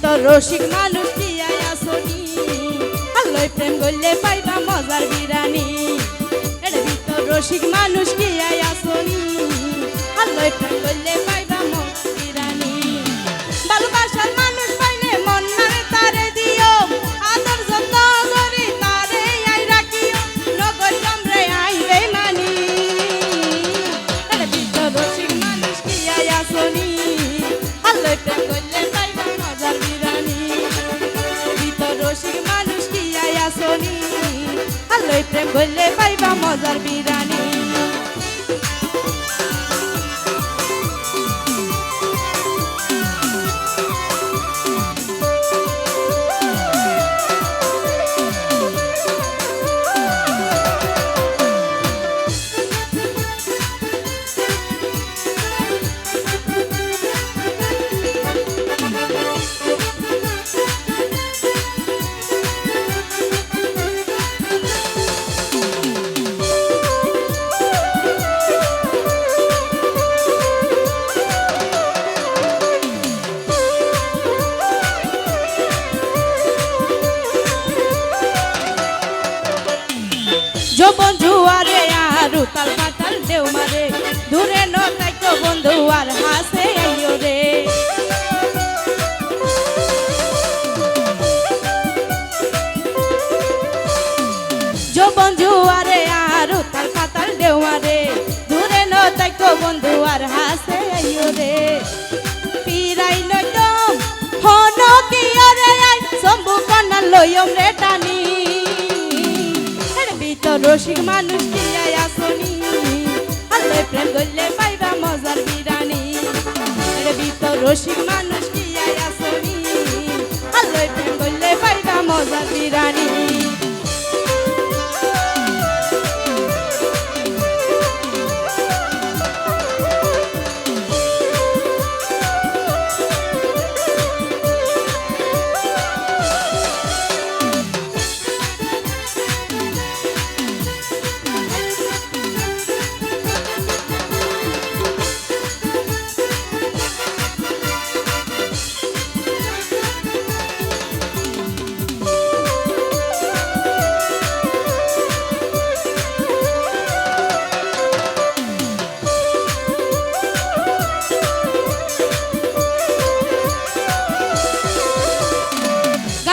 ভিতর রসিক মানুষ কি আসনি। আল্লই প্রেম করলে পাইবা মজার বিরানি। এর ভিতর রসিক মানুষ কি আসনি। আল্লই প্রেম করলে পাইবা আল্লই প্রেম করলে পাইবা মজার বন্ধু আর হাসে আইও রে। পিরাই নয়তম হন কি আরে আই সম্ভু কন্যা লইম রে টানি। ভিতর রসিক মানুষ কি আই আসনি। আল্লাহ প্রেম করলে পাইবা মজার বিরানি। ভিতর রসিক মানুষ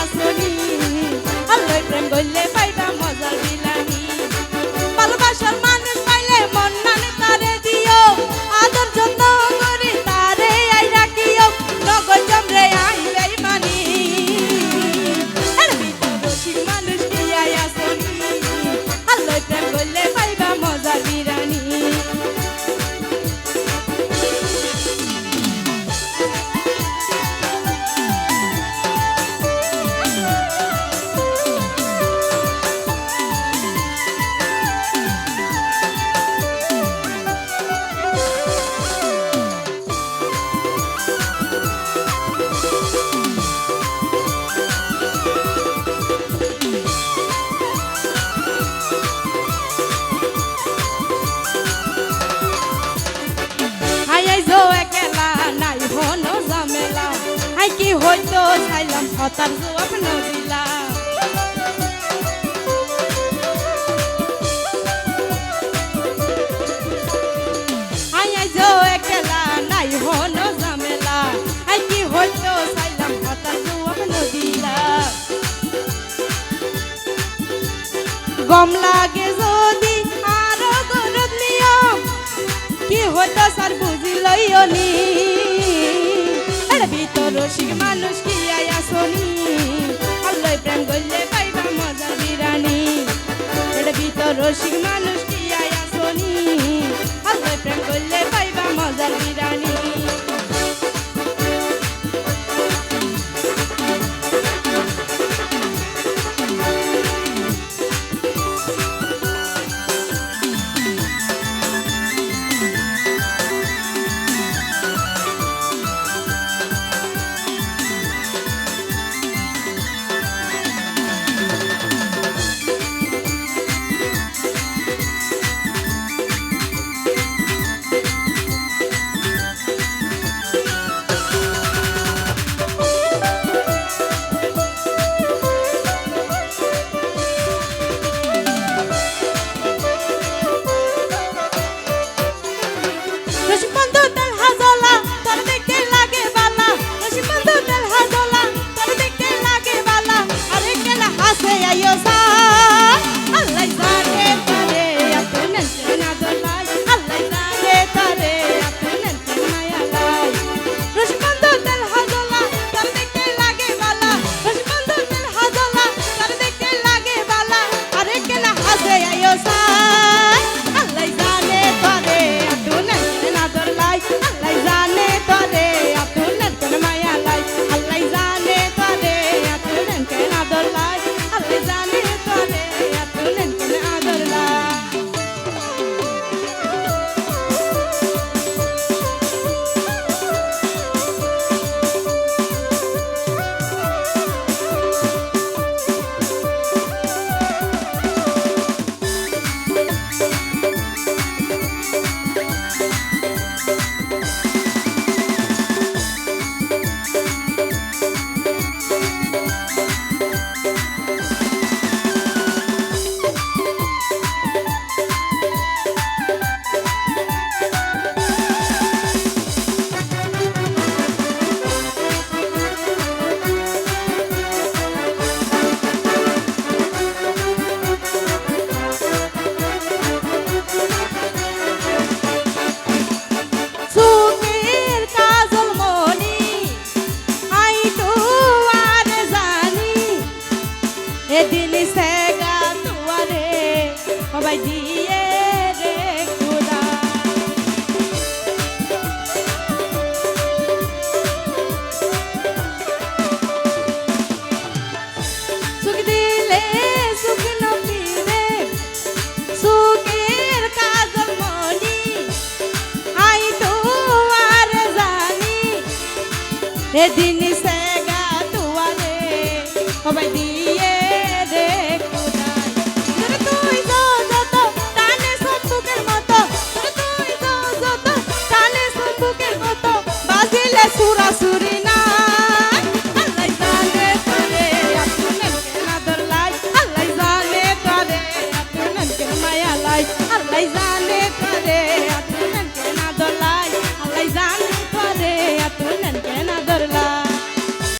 আসনি আল্লাহ প্রেম করলে পাইবা মজার হইতো চাইলাম হতার জবাব নদিলা হাই আই জো একলা নাই হন ঝামেলা। হাই কি হইতো চাইলাম হতার জবাব নদিলা গম লাগে যদি আরও গরত নিয়ম, কি হইতো স্যার বুঝিলইও নি। এর ভিতর রসিক মানুষ কি আয়া শনি? আল্লাহ প্রেম করলে পাইবা মজা বিরানি। এটা ভিতর রসিক মানুষ এদিন সেগা তুয়ারে সবাই দিয়ে